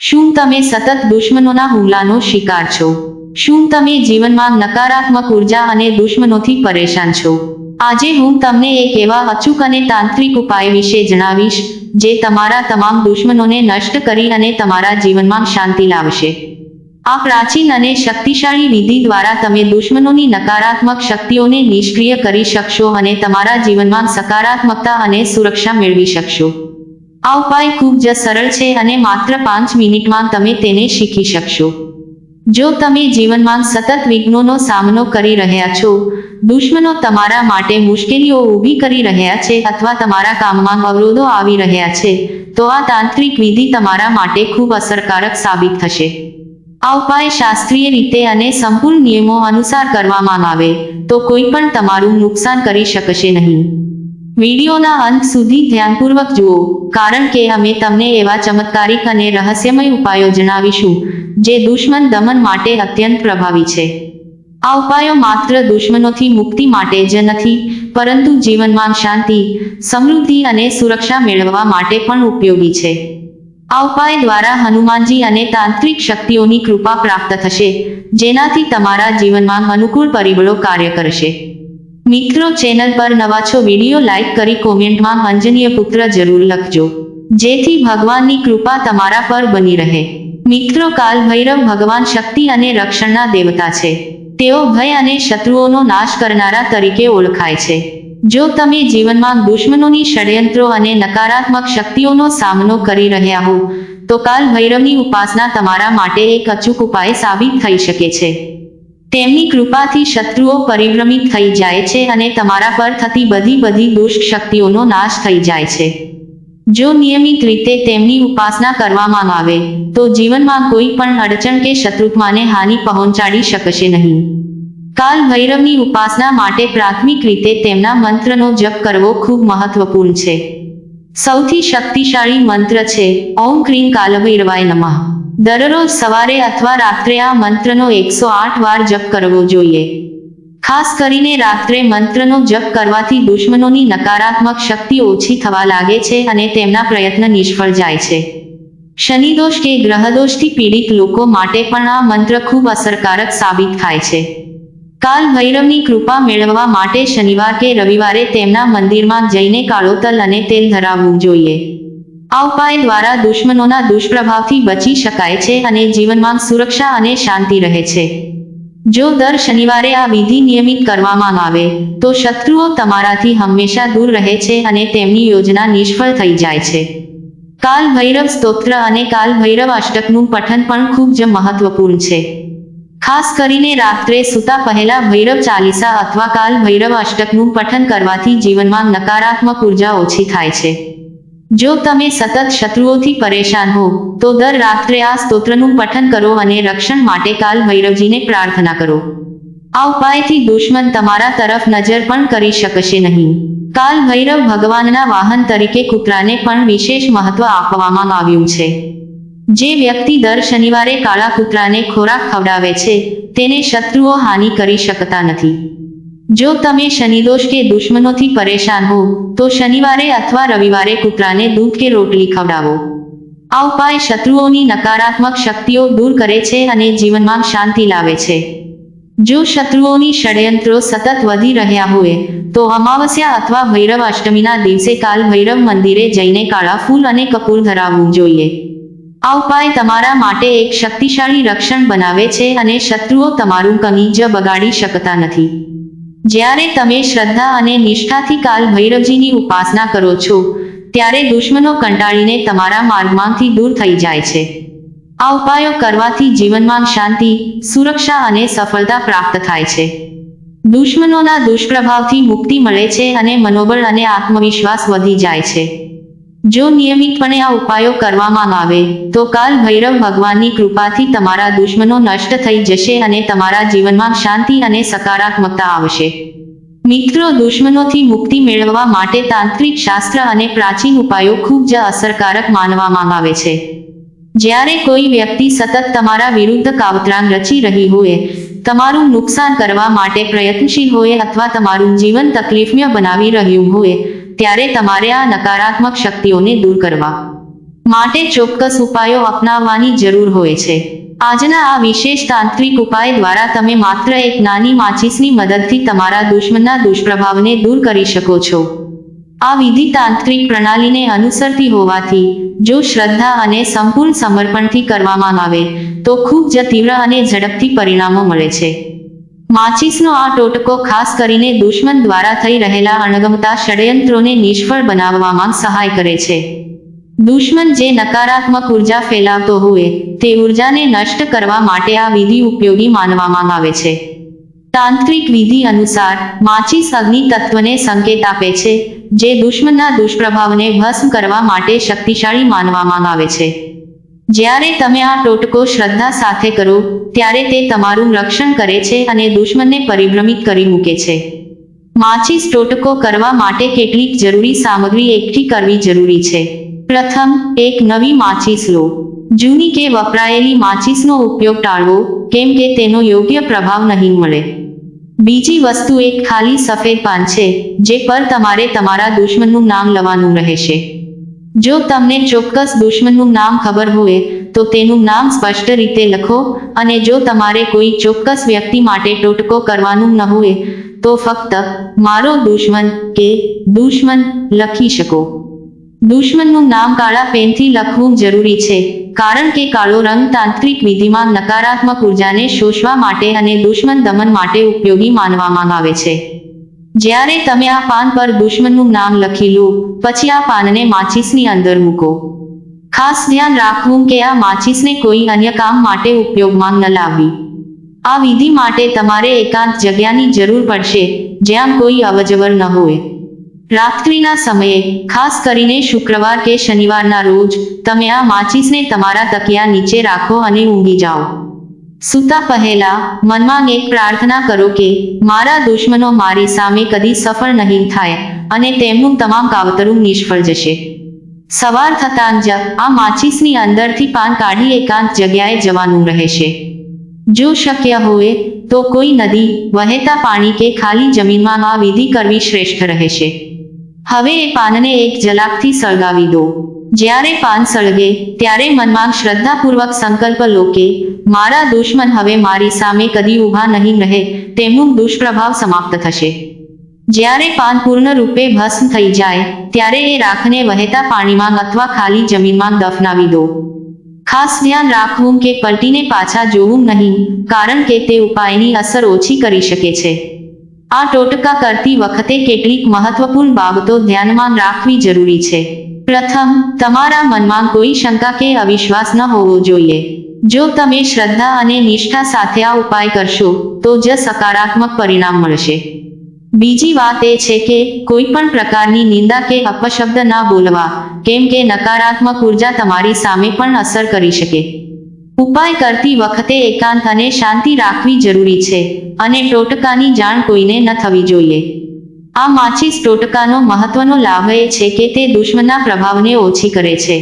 શું તમે સતત દુશ્મનોના હુમલાનો શિકાર છો? શું તમે જીવનમાં નકારાત્મક ઊર્જા અને દુશ્મનોથી પરેશાન છો? આજે હું તમને એક એવા અચૂક અને તાંત્રિક ઉપાય વિશે જણાવીશ, જે તમારા તમામ દુશ્મનોને નષ્ટ કરી અને તમારા જીવનમાં શાંતિ લાવશે. આ પ્રાચીન અને શક્તિશાળી વિધિ દ્વારા તમે દુશ્મનોની નકારાત્મક શક્તિઓને નિષ્ક્રિય કરી શકશો અને તમારા જીવનમાં સકારાત્મકતા અને સુરક્ષા મેળવી શકશો. આ ઉપાય ખૂબ જ સરળ છે અને માત્ર પાંચ મિનિટમાં તમે તેને શીખી શકશો. જો તમે જીવનમાં સતત વિઘ્નોનો સામનો કરી રહ્યા છો, દુશ્મનો તમારા માટે મુશ્કેલીઓ ઊભી કરી રહ્યા છે અથવા તમારા કામમાં અવરોધો આવી રહ્યા છે, તો આ તાંત્રિક વિધિ તમારા માટે ખૂબ અસરકારક સાબિત થશે. આ ઉપાય શાસ્ત્રીય રીતે અને સંપૂર્ણ નિયમો અનુસાર કરવામાં આવે, તો કોઈ પણ તમારું નુકસાન કરી શકશે નહીં. વિડીયોના અંત સુધી ધ્યાનપૂર્વક જુઓ, કારણ કે અમે તમને એવા ચમત્કારિક અને રહસ્યમય ઉપાયો જણાવીશું, જે દુશ્મન દમન માટે અત્યંત પ્રભાવી છે. આ ઉપાયો માત્ર દુશ્મનોથી મુક્તિ માટે જ નથી, પરંતુ જીવનમાં શાંતિ, સમૃદ્ધિ અને સુરક્ષા મેળવવા માટે પણ ઉપયોગી છે. આ ઉપાય દ્વારા હનુમાનજી અને તાંત્રિક શક્તિઓની કૃપા પ્રાપ્ત થશે, જેનાથી તમારા જીવનમાં અનુકૂળ પરિબળો કાર્ય કરશે. મિત્રો ચેનલ પર નવા છો, વીડિયો લાઈક કરી કોમેન્ટમાં અંજનીય પુત્ર જરૂર લખજો. જેથી ભગવાનની કૃપા તમારા પર બની રહે. મિત્રો, કાલ ભૈરવ ભગવાન શક્તિ અને રક્ષણના દેવતા છે. તેઓ ભય અને શત્રુઓનો નાશ કરનારા તરીકે ઓળખાય છે. જો તમે જીવનમાં દુશ્મનોની ષડયંત્રો અને નકારાત્મક શક્તિઓનો સામનો કરી રહ્યા હો, તો કાલ ભૈરવની ઉપાસના તમારા માટે એક અચૂક ઉપાય સાબિત થઈ શકે છે. તેમની કૃપાથી શત્રુઓ પરિભ્રમિત થઈ જાય છે અને તમારા પર થતી બધી બધી દુષ્ટ શક્તિઓનો નાશ થઈ જાય છે. જો નિયમિત રીતે તેમની ઉપાસના કરવામાં આવે, તો જીવનમાં કોઈ પણ અડચણ કે શત્રુત્વને હાનિ પહોંચાડી શકશે નહીં. કાલ ભૈરવની ઉપાસના માટે પ્રાથમિક રીતે તેમના મંત્રનો જપ કરવો ખૂબ મહત્વપૂર્ણ છે. સૌથી શક્તિશાળી મંત્ર છે, ઓમ ક્રીમ કાલભૈરવાય નમઃ. દરરોજ સવારે અથવા રાત્રે આ મંત્રનો એકસો આઠ વાર જપ કરવો જોઈએ. ખાસ કરીને રાત્રે મંત્રનો જપ કરવાથી દુશ્મનોની નકારાત્મક શક્તિ ઓછી થવા લાગે છે અને તેમના પ્રયત્ન નિષ્ફળ જાય છે. શનિદોષ કે ગ્રહદોષથી પીડિત લોકો માટે પણ આ મંત્ર ખૂબ અસરકારક સાબિત થાય છે. કાલ ભૈરવની કૃપા મેળવવા માટે શનિવાર કે રવિવારે તેમના મંદિરમાં જઈને કાળો તલ અને તેલ ધરાવવું જોઈએ. આ ઉપાય દ્વારા દુશ્મનોના દુષ્પ્રભાવથી બચી શકાય છે અને જીવનમાં સુરક્ષા અને શાંતિ રહે છે. જો દર શનિવારે આ વિધિ નિયમિત કરવામાં આવે, તો શત્રુઓ તમારાથી હંમેશા દૂર રહે છે અને તેમની યોજના નિષ્ફળ થઈ જાય છે. કાલ ભૈરવ સ્તોત્ર અને કાલ ભૈરવ અષ્ટકનું પઠન પણ ખૂબ જ મહત્વપૂર્ણ છે. ખાસ કરીને રાત્રે સૂતા પહેલા ભૈરવ ચાલીસા અથવા કાલ ભૈરવ અષ્ટકનું પઠન કરવાથી જીવનમાં નકારાત્મક ઊર્જા ઓછી થાય છે. જો તમે સતત શત્રુઓથી પરેશાન હો, તો દર રાત્રે આ સ્તોત્રનું પઠન કરો અને રક્ષણ માટે કાલ ભૈરવજીને પ્રાર્થના કરો. આ ઉપાયથી દુશ્મન તમારા તરફ નજર પણ કરી શકશે નહીં. કાલ ભૈરવ ભગવાનના વાહન તરીકે કૂતરાને પણ વિશેષ મહત્વ આપવામાં આવ્યું છે. જે વ્યક્તિ દર શનિવારે કાળા કૂતરાને ખોરાક ખવડાવે છે, તેને શત્રુઓ હાનિ કરી શકતા નથી. જો તમે શનિદોષ કે દુશ્મનોથી પરેશાન હો, તો શનિવારે અથવા રવિવારે કૂતરાને દૂધ કે રોટલી ખવડાવો. આ ઉપાય શત્રુઓની નકારાત્મક શક્તિઓ દૂર કરે છે અને જીવનમાં શાંતિ લાવે છે. જો શત્રુઓની ષડયંત્રો સતત વધી રહ્યા હોય, તો અમાવસ્યા અથવા ભૈરવ અષ્ટમીના દિવસે કાલ ભૈરવ મંદિરે જઈને કાળા ફૂલ અને કપૂર ધરાવવું જોઈએ. આ ઉપાય તમારા માટે એક શક્તિશાળી રક્ષણ બનાવે છે અને શત્રુઓ તમારું કમી જ બગાડી શકતા નથી. જ્યારે તમે શ્રદ્ધા અને નિષ્ઠાથી કાલ ભૈરવજીની ઉપાસના કરો છો, ત્યારે દુશ્મનો કંટાળીને તમારા માર્ગમાંથી દૂર થઈ જાય છે. આ ઉપાયો કરવાથી જીવનમાં શાંતિ, સુરક્ષા અને સફળતા પ્રાપ્ત થાય છે. દુશ્મનોના દુષ્પ્રભાવથી મુક્તિ મળે છે અને મનોબળ અને આત્મવિશ્વાસ વધી જાય છે. જો નિયમિતપણે આ ઉપાયો કરવામાં આવે, તો કાલ ભૈરવ ભગવાનની કૃપાથી તમારા દુશ્મનો નષ્ટ થઈ જશે અને તમારા જીવનમાં શાંતિ અને સકારાત્મકતા આવશે. મિત્રો, દુશ્મનોથી મુક્તિ મેળવવા માટે તાંત્રિક શાસ્ત્ર અને પ્રાચીન ઉપાયો ખૂબ જ અસરકારક માનવામાં આવે છે. જ્યારે કોઈ વ્યક્તિ સતત તમારા વિરુદ્ધ કાવતરાન રચી રહી હોય, તમારું નુકસાન કરવા માટે પ્રયત્નશીલ હોય અથવા તમારું જીવન તકલીફમય બનાવી રહ્યું હોય ત્યારે તમારે આ નકારાત્મક શક્તિઓને દૂર કરવા માટે ચોક્કસ ઉપાયો અપનાવવાની જરૂર હોય છે. આજના આ વિશેષ તાંત્રિક ઉપાય દ્વારા તમે માત્ર એક નાની માચિસની મદદથી તમારા દુશ્મનના દુષ્પ્રભાવને દૂર કરી શકો છો. આ વિધિ તાંત્રિક પ્રણાલીને અનુસરતી હોવાથી, જો શ્રદ્ધા અને સંપૂર્ણ સમર્પણથી કરવામાં આવે, તો ખૂબ જ તીવ્ર અને ઝડપથી પરિણામો મળે છે. માચીસનો આ ટોટકો ખાસ કરીને દુશ્મન દ્વારા થઈ રહેલા અણગમતા ષડયંત્રોને નિષ્ફળ બનાવવામાં સહાય કરે છે. દુશ્મન જે નકારાત્મક ઊર્જા ફેલાવતો હોય, તે ઉર્જાને નષ્ટ કરવા માટે આ વિધિ ઉપયોગી માનવામાં આવે છે. તાંત્રિક વિધિ અનુસાર, માચીસ અગ્નિ તત્વને સંકેત આપે છે, જે દુશ્મનના દુષ્પ્રભાવને ભસ્મ કરવા માટે શક્તિશાળી માનવામાં આવે છે. જ્યારે તમે આ ટોટકો શ્રદ્ધા સાથે કરો, ત્યારે તે તમારું રક્ષણ કરે છે અને દુશ્મનને પરિભ્રમિત કરી મૂકે છે. માચીસ ટોટકો કરવા માટે કેટલીક જરૂરી સામગ્રી એકઠી કરવી જરૂરી છે. પ્રથમ, એક નવી માચીસ લો. જૂની કે વપરાયેલી માચીસનો ઉપયોગ ટાળવો, કેમ કે તેનો યોગ્ય પ્રભાવ નહીં મળે. બીજી વસ્તુ, એક ખાલી સફેદ પાન છે, જે પર તમારે તમારા દુશ્મનનું નામ લવાનું રહેશે. જો તમને ચોક્કસ દુશ્મનનું નામ ખબર હોય, તો તેનું નામ સ્પષ્ટ રીતે લખો અને જો તમારે કોઈ ચોક્કસ વ્યક્તિ માટે ટોટકો કરવાનું ન હોય, તો ફક્ત મારો દુશ્મન કે દુશ્મન લખી શકો. દુશ્મનનું નામ કાળા પેનથી લખવું જરૂરી છે, કારણ કે કાળો રંગ તાંત્રિક વિધિમાં નકારાત્મક ઉર્જાને શોષવા માટે અને દુશ્મન દમન માટે ઉપયોગી માનવામાં આવે છે. જ્યારે તમે આ પાન પર દુશ્મનનું નામ લખી લો, પછી આ પાનને માચિસની અંદર મૂકો. ખાસ ધ્યાન રાખવું કે આ માચિસને કોઈ અન્ય કામ માટે ઉપયોગમાં ન લાવવી. આ વિધિ માટે તમારે એકાંત જગ્યાની જરૂર પડશે, જ્યાં કોઈ અવજવર ન હોય. રાત્રિના સમયે, ખાસ કરીને શુક્રવાર કે શનિવારના રોજ, તમે આ માચિસને તમારા તકિયા નીચે રાખો અને ઊંઘી જાઓ. સૂતા પહેલા મનમાં એક પ્રાર્થના કરો કે મારા દુશ્મનો મારી સામે કદી સફળ નહીં થાય અને તેમનું તમામ કાવતરું નિષ્ફળ જશે. સવાર થતાં જ આ માચીસની અંદરથી પાન કાઢી એકાંત જગ્યાએ જવાનું રહેશે. જો શક્ય હોય તો કોઈ નદી, વહેતા પાણી કે ખાલી જમીનમાં આ વિધિ કરવી શ્રેષ્ઠ રહેશે. હવે એ પાનને એક જલાકથી સળગાવી દો. જ્યારે પાન સળગે, ત્યારે મનમાં શ્રદ્ધાપૂર્વક સંકલ્પ લો કે મારા દુશ્મન હવે મારી સામે કદી ઊભા નહીં રહે, તેમનું દુષ્પ્રભાવ સમાપ્ત થશે. જ્યારે પાન પૂર્ણ રૂપે ભસ્મ થઈ જાય, ત્યારે એ રાખને વહેતા પાણીમાં અથવા ખાલી જમીનમાં દફનાવી દો. ખાસ ધ્યાન રાખવું કે પલટીને પાછા જોવું નહીં, કારણ કે તે ઉપાયની અસર ઓછી કરી શકે છે. આ ટોટકા કરતી વખતે કેટલીક મહત્વપૂર્ણ બાબતો ધ્યાનમાં રાખવી જરૂરી છે. પ્રથમ, તમારા મનમાં કોઈ શંકા કે અવિશ્વાસ ન હોવો જોઈએ. જો તમે શ્રદ્ધા અને નિષ્ઠા સાથે આ ઉપાય કરશો, તો જ સકારાત્મક પરિણામ મળશે. બીજી વાત એ છે કે કોઈ પણ પ્રકારની નિંદા કે અપશબ્દ ના બોલવા, કેમ કે નકારાત્મક ઊર્જા તમારી સામે પણ અસર કરી શકે. ઉપાય કરતી વખતે એકાંત અને શાંતિ રાખવી જરૂરી છે, અને ટોટકાની જાણ કોઈને ન થવી જોઈએ. આ માછી ટોટકાનો મહત્વનો લાભ એ છે કે તે દુશ્મનના પ્રભાવને ઓછી કરે છે.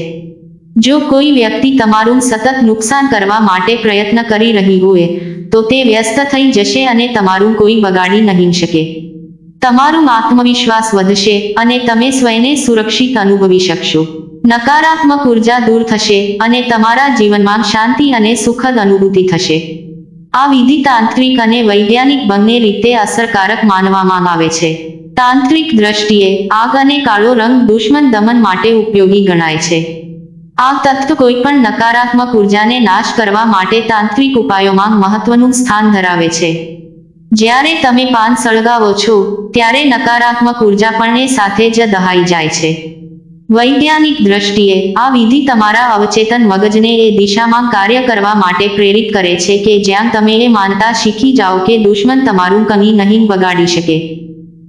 જો કોઈ વ્યક્તિ તમારું સતત નુકસાન કરવા માટે પ્રયત્ન કરી રહી હોય, તો તે વ્યસ્ત થઈ જશે અને તમારું કોઈ બગાડી નહીં શકે. તમારું આત્મવિશ્વાસ વધશે અને તમે સ્વયને સુરક્ષિત અનુભવી શકશો. નકારાત્મક ઊર્જા દૂર થશે અને તમારા જીવનમાં શાંતિ અને સુખદ અનુભૂતિ થશે. આ વિધિ તાંત્રિક અને વૈજ્ઞાનિક બંને રીતે અસરકારક માનવામાં આવે છે. તાંત્રિક દ્રષ્ટિએ આગ અને કાળો રંગ દુશ્મન દમન માટે ઉપયોગી ગણાય છે. આ તત્વ કોઈ પણ નકારાત્મક ઉર્જાને નાશ કરવા માટે તાંત્રિક ઉપાયોમાં મહત્વનું સ્થાન ધરાવે છે. જ્યારે તમે પાન સળગાવો છો, ત્યારે નકારાત્મક ઊર્જા પણ સાથે જ દહાઈ જાય છે. વૈજ્ઞાનિક દ્રષ્ટિએ આ વિધિ તમારા અવચેતન મગજને એ દિશામાં કાર્ય કરવા માટે પ્રેરિત કરે છે કે જ્યાં તમે એ માનતા શીખી જાઓ કે દુશ્મન તમારું કંઈ નહીં બગાડી શકે.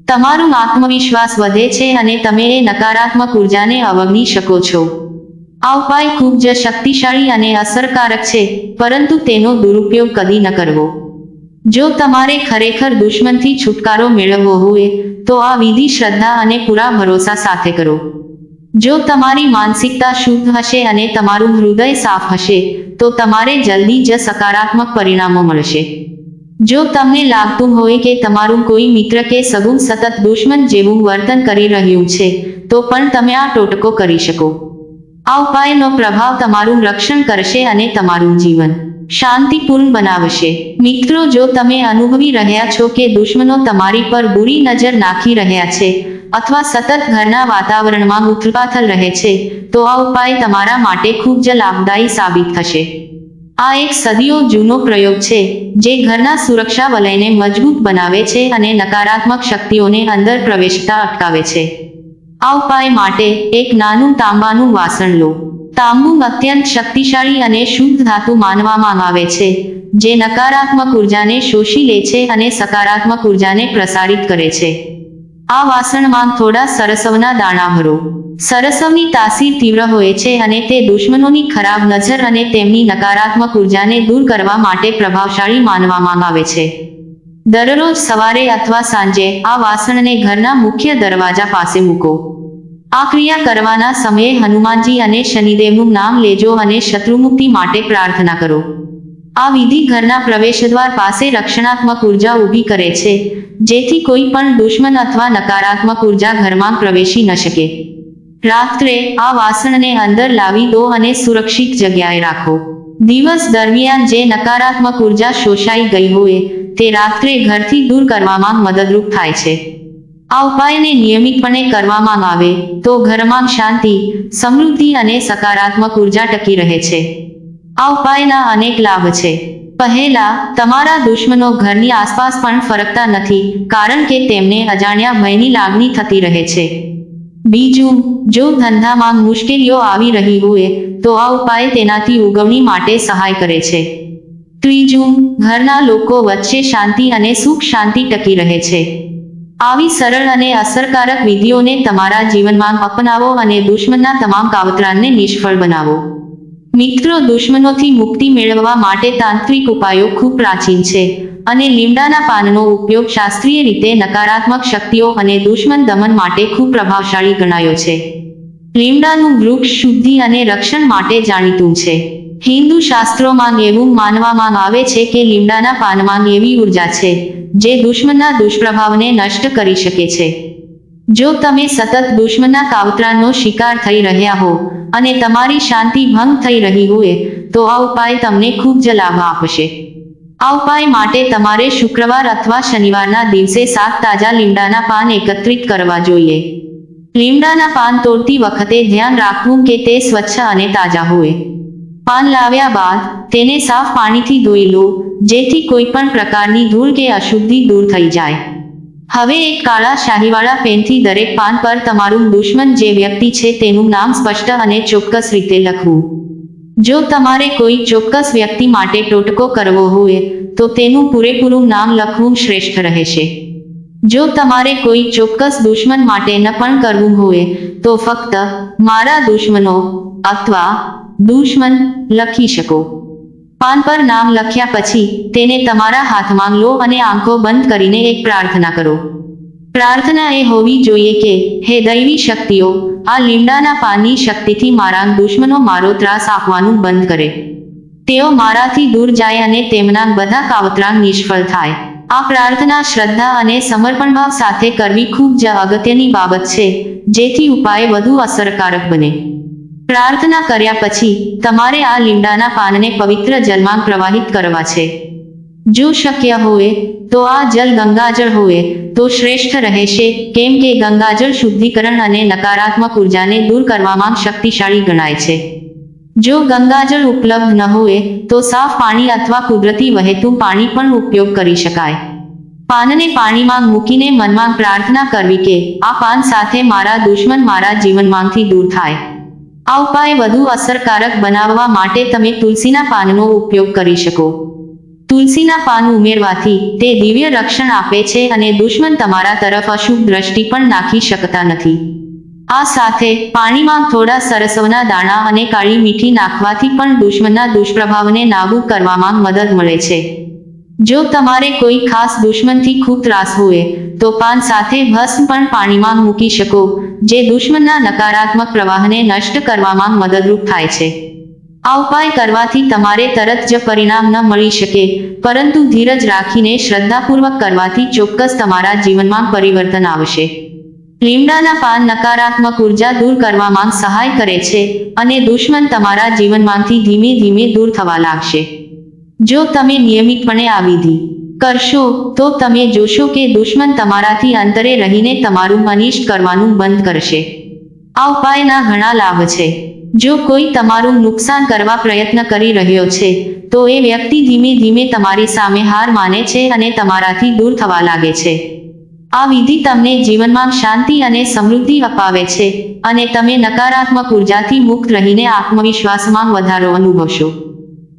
તમારું આત્મવિશ્વાસ વધે છે અને તમે એ નકારાત્મક ઉર્જાને અવગણી શકો છો. આ ઉપાય ખૂબ જ શક્તિશાળી અને અસરકારક છે, પરંતુ તેનો દુરુપયોગ કદી ન કરવો. જો તમારે ખરેખર દુશ્મનથી છુટકારો મેળવવો હોય, તો આ વિધિ શ્રદ્ધા અને પૂરા ભરોસા સાથે કરો. જો તમારી માનસિકતા શુદ્ધ હશે અને તમારું હૃદય સાફ હશે, તો તમારે જલ્દી જ સકારાત્મક પરિણામો મળશે. જો તમને લાગતું હોય કે તમારું કોઈ મિત્ર કે સગુન સતત દુશ્મન જેવું વર્તન કરી રહ્યું છે, તો પણ તમે આ ટોટકો કરી શકો. આ ઉપાયનો પ્રભાવ તમારું રક્ષણ કરશે અને તમારું જીવન શાંતિપૂર્ણ બનાવશે. મિત્રો, જો તમે અનુભવી રહ્યા છો કે દુશ્મનો તમારી પર બુરી નજર નાખી રહ્યા છે અથવા સતત ઘરના વાતાવરણમાં ઉથલપાથલ રહે છે, તો આ ઉપાય તમારા માટે ખૂબ જ લાભદાયી સાબિત થશે. આ એક સદીઓ જૂનો પ્રયોગ છે, જે ઘરના સુરક્ષા વલયને મજબૂત બનાવે છે અને નકારાત્મક શક્તિઓને અંદર પ્રવેશતા અટકાવે છે. આ ઉપાય માટે એક નાનું તાંબાનું વાસણ લો. તાંબુ અત્યંત શક્તિશાળી અને શુદ્ધ ધાતુ માનવામાં આવે છે, જે નકારાત્મક ઉર્જાને શોષી લે છે અને સકારાત્મક ઉર્જાને પ્રસારિત કરે છે. આ વાસણમાં થોડા સરસવના દાણા ભરો. સરસવની તાસીર તીવ્ર હોય છે અને તે દુશ્મનોની ખરાબ નજર અને તેમની નકારાત્મક ઉર્જાને દૂર કરવા માટે પ્રભાવશાળી માનવામાં આવે છે. દરરોજ સવારે અથવા સાંજે આ વાસણને ઘરના મુખ્ય દરવાજા પાસે મૂકો. આ ક્રિયા કરવાના સમયે હનુમાનજી અને શનિદેવનું નામ લેજો અને શત્રુમુક્તિ માટે પ્રાર્થના કરો. આ વિધિ ઘરના પ્રવેશદ્વાર પાસે રક્ષણાત્મક ઊર્જા ઊભી કરે છે, જેથી કોઈ પણ દુશ્મન અથવા નકારાત્મક ઊર્જા ઘરમાં પ્રવેશી ન શકે. રાત્રે આ વાસણને અંદર લાવી દો અને સુરક્ષિત જગ્યાએ રાખો. દિવસ દરમિયાન જે નકારાત્મક ઊર્જા શોષાઈ ગઈ હોય, તે રાત્રે ઘરથી દૂર કરવામાં મદદરૂપ થાય છે. આ ઉપાયને નિયમિતપણે કરવામાં આવે, તો ઘરમાં શાંતિ, સમૃદ્ધિ અને સકારાત્મક ઊર્જા ટકી રહે છે. આ ઉપાયના અનેક લાભ છે. પહેલા, તમારા દુશ્મનો ઘરની આસપાસ પણ ફરકતા નથી, કારણ કે તેમને અજાણ્યા ભયની લાગણી થતી રહે છે. બીજું, જો ધંધામાં મુશ્કેલીઓ આવી રહી હોય, તો આ ઉપાય તેનાથી ઉગવણી માટે સહાય કરે છે. ત્રીજું, ઘરના લોકો વચ્ચે શાંતિ અને સુખ શાંતિ ટકી રહે છે. આવી સરળ અને અસરકારક વિધિઓને તમારા જીવનમાં અપનાવો અને દુશ્મનના તમામ કાવતરાને નિષ્ફળ બનાવો. મિત્રો દુશ્મનોથી મુક્તિ મેળવવા માટે તાંત્રિક ઉપાયો ખૂબ પ્રાચીન છે અને લીમડાના પાનનો ઉપયોગ શાસ્ત્રીય રીતે નકારાત્મક શક્તિઓ અને દુશ્મન દમન માટે ખૂબ પ્રભાવશાળી ગણાયો છે. લીમડાનું વૃક્ષ શુદ્ધિ અને રક્ષણ માટે જાણીતું છે. હિન્દુ શાસ્ત્રોમાં એવું માનવામાં આવે છે કે લીમડાના પાનમાં એવી ઊર્જા છે, જે દુશ્મનના દુષ્પ્રભાવને નષ્ટ કરી શકે છે. જો તમે સતત દુશ્મનના કાવતરાનો શિકાર થઈ રહ્યા હો અને તમારી શાંતિ ભંગ થઈ રહી હોય, તો આ ઉપાય તમને ખૂબ જ લાભ આપશે. આ ઉપાય માટે તમારે શુક્રવાર અથવા શનિવારના દિવસે સાત તાજા લીમડાના પાન એકત્રિત કરવા જોઈએ. લીમડાના પાન તોડતી વખતે ધ્યાન રાખવું કે તે સ્વચ્છ અને તાજા હોય. પાન લાવ્યા બાદ તેને સાફ પાણીથી ધોઈ લો, જેથી કોઈ પણ પ્રકારની ધૂળ કે અશુદ્ધિ દૂર થઈ જાય. હવે એક કાળા શાહીવાળા પેનથી દરેક પાન પર તમારું દુશ્મન જે વ્યક્તિ છે તેનું નામ સ્પષ્ટ અને ચોક્કસ રીતે લખવું. જો તમારે કોઈ ચોક્કસ વ્યક્તિ માટે ટોટકો કરવો હોય, તો તેનું પૂરેપૂરું નામ લખવું શ્રેષ્ઠ રહેશે. જો તમારે કોઈ ચોક્કસ દુશ્મન માટે ન પણ કરવું હોય, તો ફક્ત મારા દુશ્મનો અથવા દુશ્મન લખી શકો. પાન પર નામ લખ્યા પછી તેને તમારા હાથમાં લો અને આંખો બંધ કરીને એક પ્રાર્થના કરો. પ્રાર્થના એ હોવી જોઈએ કે, હે દૈવી શક્તિઓ, આ લીમડાના પાનની શક્તિથી મારા દુશ્મનો મારો ત્રાસ આપવાનું બંધ કરે. તેઓ મારાથી દૂર જાય અને તેમના બધા કાવતરાં નિષ્ફળ થાય. આ પ્રાર્થના શ્રદ્ધા અને સમર્પણભાવ સાથે કરવી ખૂબ જ અગત્યની બાબત છે, જેથી ઉપાય વધુ અસરકારક બને. પ્રાર્થના કર્યા પછી તમારે આ લીમડાના પાનને પવિત્ર જલમાં પ્રવાહિત કરવા છે. જો શક્ય હોય, તો આ જલ ગંગાજળ હોય, તો શ્રેષ્ઠ રહેશે. કેમ કે ગંગાજળ શુદ્ધિકરણ અને નકારાત્મક ઉર્જાને દૂર કરવામાં શક્તિશાળી ગણાય છે. જો ગંગાજળ ઉપલબ્ધ ન હોય, તો સાફ પાણી અથવા કુદરતી વહેતું પાણી પણ ઉપયોગ કરી શકાય. પાનને પાણીમાં મૂકીને મનમાં પ્રાર્થના કરવી કે આ પાન સાથે મારા દુશ્મન મારા જીવનમાંથી દૂર થાય. આ ઉપાય વધુ અસરકારક બનાવવા માટે તમે તુલસીના પાનનો ઉપયોગ કરી શકો. તુલસીના પાન ઉમેરવાથી તે દિવ્ય રક્ષણ આપે છે અને દુશ્મન તમારા તરફ અશુભ દ્રષ્ટિ પણ નાખી શકતા નથી. આ સાથે પાણીમાં થોડા સરસવના દાણા અને કાળી મીઠી નાખવાથી પણ દુશ્મનના દુષ્પ્રભાવને નાબૂદ કરવામાં મદદ મળે છે. જો તમારે કોઈ ખાસ દુશ્મનથી ખૂબ ત્રાસ હોય, તો પાન સાથે ભસ્મ પણ પાણીમાં મૂકી શકો, જે દુશ્મનના નકારાત્મક પ્રવાહને નષ્ટ કરવામાં મદદરૂપ થાય છે. આ ઉપાય કરવાથી તમારે તરત જ પરિણામ ન મળી શકે, પરંતુ ધીરજ રાખીને શ્રદ્ધાપૂર્વક કરવાથી ચોક્કસ તમારા જીવનમાં પરિવર્તન આવશે. લીમડાના પાન નકારાત્મક ઊર્જા દૂર કરવામાં સહાય કરે છે, અને દુશ્મન તમારા જીવનમાંથી ધીમે ધીમે દૂર થવા લાગશે. જો તમે નિયમિતપણે આ વિધિ કરશો, તો તમે જોશો કે દુશ્મન તમારાથી અંતરે રહીને તમારું મનીષ કરવાનું બંધ કરશે. આ ઉપાયના ઘણા લાભ છે. જો કોઈ તમારું નુકસાન કરવા પ્રયત્ન કરી રહ્યો છે, તો એ વ્યક્તિ ધીમે ધીમે તમારી સામે હાર માને છે અને તમારાથી દૂર થવા લાગે છે. આ વિધિ તમને જીવનમાં શાંતિ અને સમૃદ્ધિ અપાવે છે અને તમે નકારાત્મક ઉર્જાથી મુક્ત રહીને આત્મવિશ્વાસમાં વધારો અનુભવશો.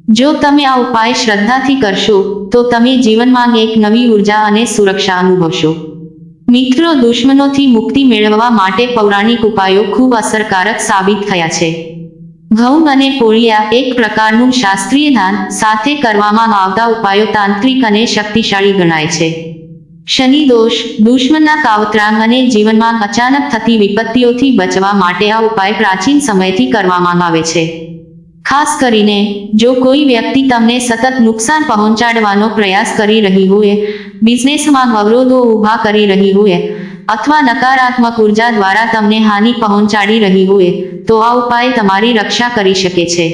જો તમે આ ઉપાય શ્રદ્ધાથી કરશો, તો તમે જીવનમાં એક નવી ઊર્જા અને સુરક્ષા અનુભવશો. મિત્રો, દુશ્મનોથી મુક્તિ મેળવવા માટે પૌરાણિક ઉપાયો ખૂબ અસરકારક સાબિત થયા છે. ઘઉં અને પોળિયા એક પ્રકારનું શાસ્ત્રીય દાન સાથે કરવામાં આવતા ઉપાયો તાંત્રિક અને શક્તિશાળી ગણાય છે. શનિ દોષ, દુશ્મનના કાવતરાંગ અને જીવનમાં અચાનક થતી વિપત્તિઓથી બચવા માટે આ ઉપાય પ્રાચીન સમયથી કરવામાં આવે છે. ખાસ કરીને જો કોઈ વ્યક્તિ તમને સતત નુકસાન પહોંચાડવાનો પ્રયાસ કરી રહી હોય, બિઝનેસમાં અવરોધો ઊભા કરી રહી હોય અથવા નકારાત્મક ઊર્જા દ્વારા તમને હાનિ પહોંચાડી રહી હોય, તો આ ઉપાય તમારી રક્ષા કરી શકે છે.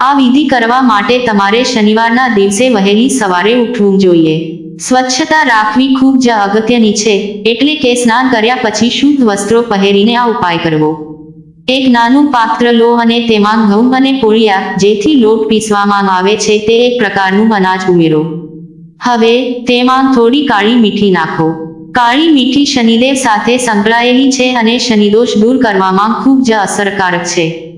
આ વિધિ કરવા માટે તમારે શનિવારના દિવસે વહેલી સવારે ઉઠવું જોઈએ. સ્વચ્છતા રાખવી ખૂબ જ અગત્યની છે, એટલે કે સ્નાન કર્યા પછી શુદ્ધ વસ્ત્રો પહેરીને આ ઉપાય કરવો. એક નાનું પાત્ર લો અને તેમાં ઘઉં અને પોળિયા, જેથી લોટ પીસવામાં આવે છે, તે એક પ્રકારનું અનાજ ઉમેરો. હવે, તેમાં થોડી કાળી મીઠી નાખો. કાળી મીઠી શનિદેવ સાથે સંકળાયેલી છે અને શનિદોષ દૂર કરવામાં ખૂબ જ અસરકારક છે.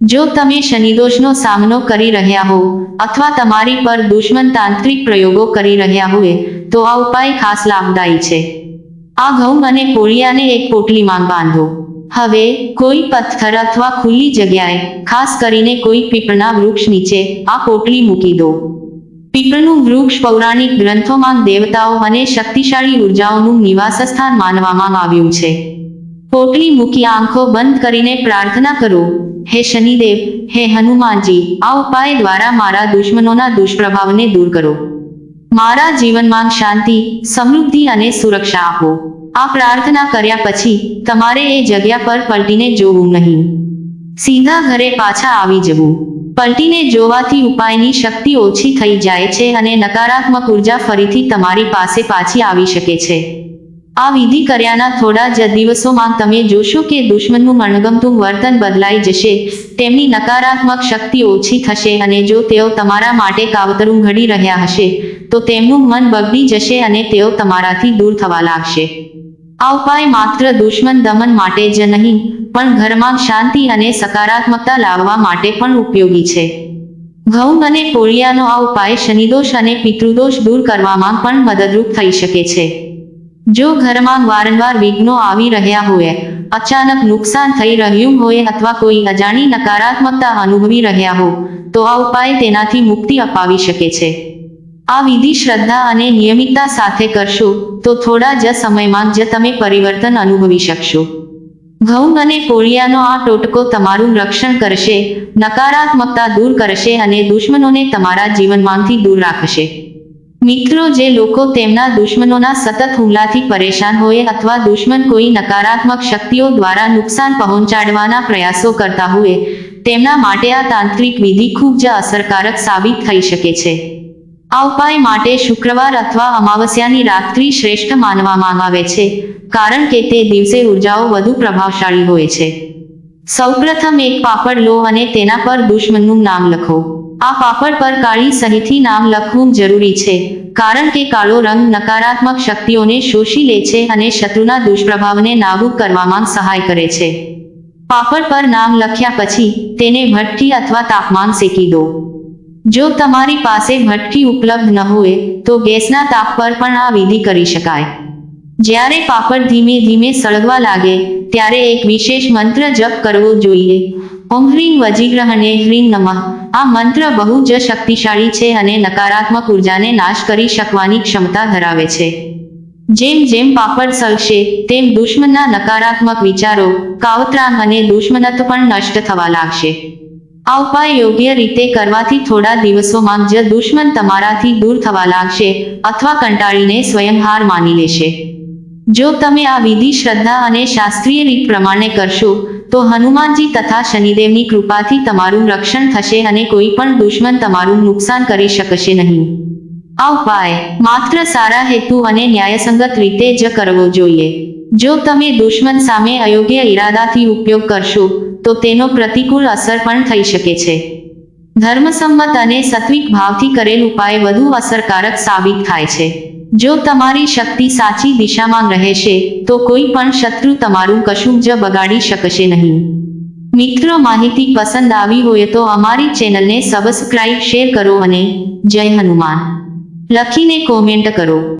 જો તમે શનિદોષનો સામનો કરી રહ્યા હો અથવા તમારી પર દુશ્મન તાંત્રિક પ્રયોગો કરી રહ્યા હોય, તો આ ઉપાય ખાસ લાભદાયી છે. આ ઘઉં અને પોળિયાને એક પોટલીમાં બાંધો. હવે કોઈ પથ્થર અથવા ખુલ્લી જગ્યાએ, ખાસ કરીને કોઈ પીપળના વૃક્ષ નીચે, આ પોટલી મૂકી દો. પીપળનું વૃક્ષ પૌરાણિક ગ્રંથોમાં દેવતાઓ અને શક્તિશાળી ઉર્જાઓનું નિવાસસ્થાન માનવામાં આવ્યું છે. પોટલી મૂકી આંખો બંધ કરીને પ્રાર્થના કરો, હે શનિદેવ, હે હનુમાનજી, આ ઉપાય દ્વારા મારા દુશ્મનોના દુષ્પ્રભાવને દૂર કરો. મારા જીવનમાં શાંતિ, સમૃદ્ધિ અને સુરક્ષા આપો. આ પ્રાર્થના કર્યા પછી તમારે એ જગ્યા પર પલટીને જોવું નહીં. સીધા ઘરે પાછા આવી જવું. પલટીને જોવાથી ઉપાયની શક્તિ ઓછી થઈ જાય છે અને નકારાત્મક ઊર્જા ફરીથી તમારી પાસે પાછી આવી શકે છે. આ વિધિ કર્યાના થોડા જ દિવસોમાં તમે જોશો કે દુશ્મનનું અણગમતું વર્તન બદલાઈ જશે. તેમની નકારાત્મક શક્તિ ઓછી થશે અને જો તેઓ તમારા માટે કાવતરું ઘડી રહ્યા હશે, તો તેમનું મન બગડી જશે અને તેઓ તમારાથી દૂર થવા લાગશે. આ ઉપાય માત્ર દુશ્મન દમન માટે જ નહીં, પણ ઘરમાં શાંતિ અને સકારાત્મકતા લાવવા માટે પણ ઉપયોગી છે. ઘઉં અને કોળિયાનો આ ઉપાય શનિદોષ અને પિતૃદોષ દૂર કરવામાં પણ મદદરૂપ થઈ શકે છે. જો ઘરમાં વારંવાર વિઘ્નો આવી રહ્યા હોય, અચાનક નુકસાન થઈ રહ્યું હોય અથવા કોઈ અજાણી નકારાત્મકતા અનુભવી રહ્યા હો, તો આ ઉપાય તેનાથી મુક્તિ અપાવી શકે છે. આ વિધિ શ્રદ્ધા અને નિયમિતતા સાથે કરશો, તો થોડા જ સમયમાં જ તમે પરિવર્તન અનુભવી શકશો. ઘઉં અને કોળિયાનો આ ટોટકો તમારું રક્ષણ કરશે, નકારાત્મકતા દૂર કરશે અને દુશ્મનોને તમારા જીવનમાંથી દૂર રાખશે. મિત્રો, જે લોકો તેમના દુશ્મનોના સતત હુમલાથી પરેશાન હોય અથવા દુશ્મન કોઈ નકારાત્મક શક્તિઓ દ્વારા નુકસાન પહોંચાડવાના પ્રયાસો કરતા હોય, તેમના માટે આ તાંત્રિક વિધિ ખૂબ જ અસરકારક સાબિત થઈ શકે છે. આ ઉપાય માટે શુક્રવાર અથવા અમાવસ્યાની રાત્રિ શ્રેષ્ઠ માનવામાં આવે છે, કારણ કે તે દિવસે ઉર્જાઓ વધુ પ્રભાવશાળી હોય છે. સૌપ્રથમ એક પાપડ લો અને તેના પર દુશ્મનનું નામ લખો. આ પાપડ પર કાળી સહીથી નામ લખવું જરૂરી છે, કારણ કે કાળો રંગ નકારાત્મક શક્તિઓને શોષી લે છે અને શત્રુના દુષ્પ્રભાવને નાબૂદ કરવામાં સહાય કરે છે. પાપડ પર નામ લખ્યા પછી તેને ભઠ્ઠી અથવા તાપમાન શેકી દો. જો તમારી પાસે ભઠ્ઠી ઉપલબ્ધ ન હોય, તો ગેસના તાપ પર પણ આ વિધિ કરી શકાય. જ્યારે પાપડ ધીમે ધીમે સળગવા લાગે, ત્યારે એક વિશેષ મંત્ર જપ કરવો જોઈએ. ઓમ હ્રીમ વજીગ્રહણે હ્રીમ નમઃ. આ મંત્ર બહુ જ શક્તિશાળી છે અને નકારાત્મક ઉર્જાને નાશ કરી શકવાની ક્ષમતા ધરાવે છે. જેમ જેમ પાપડ સળશે, તેમ દુશ્મનના નકારાત્મક વિચારો, કાવતરામ અને દુશ્મનત્વ પણ નષ્ટ થવા લાગશે. આ ઉપાય યોગ્ય રીતે કરવાથી થોડા દિવસોમાં જ દુશ્મન તમારાથી દૂર થવા લાગશે અથવા કંટાળીને સ્વયંહાર માની લેશે. જો તમે આ વિધિ શ્રદ્ધા અને શાસ્ત્રીય રીત પ્રમાણે કરશો તો હનુમાનજી તથા શનિદેવની કૃપાથી તમારું રક્ષણ થશે અને કોઈ પણ દુશ્મન તમારું નુકસાન કરી શકશે નહીં. આ ઉપાય માત્ર સારા હેતુ અને ન્યાયસંગત રીતે જ કરવો જોઈએ. જો તમે દુશ્મન સામે અયોગ્ય ઈરાદાથી ઉપયોગ કરશો, તો તેનો પ્રતિકૂળ અસર પણ થઈ શકે છે. ધર્મસંમત અને સત્વિક ભાવથી કરેલ ઉપાય વધુ અસરકારક સાબિત થાય છે. જો તમારી શક્તિ સાચી દિશામાં રહેશે તો કોઈ પણ શત્રુ તમારું કશું જ બગાડી શકશે નહીં. મિત્રો, માહિતી પસંદ આવી હોય તો અમારી ચેનલને સબસ્ક્રાઇબ શેર કરો અને જય હનુમાન. લખીને કોમેન્ટ કરો.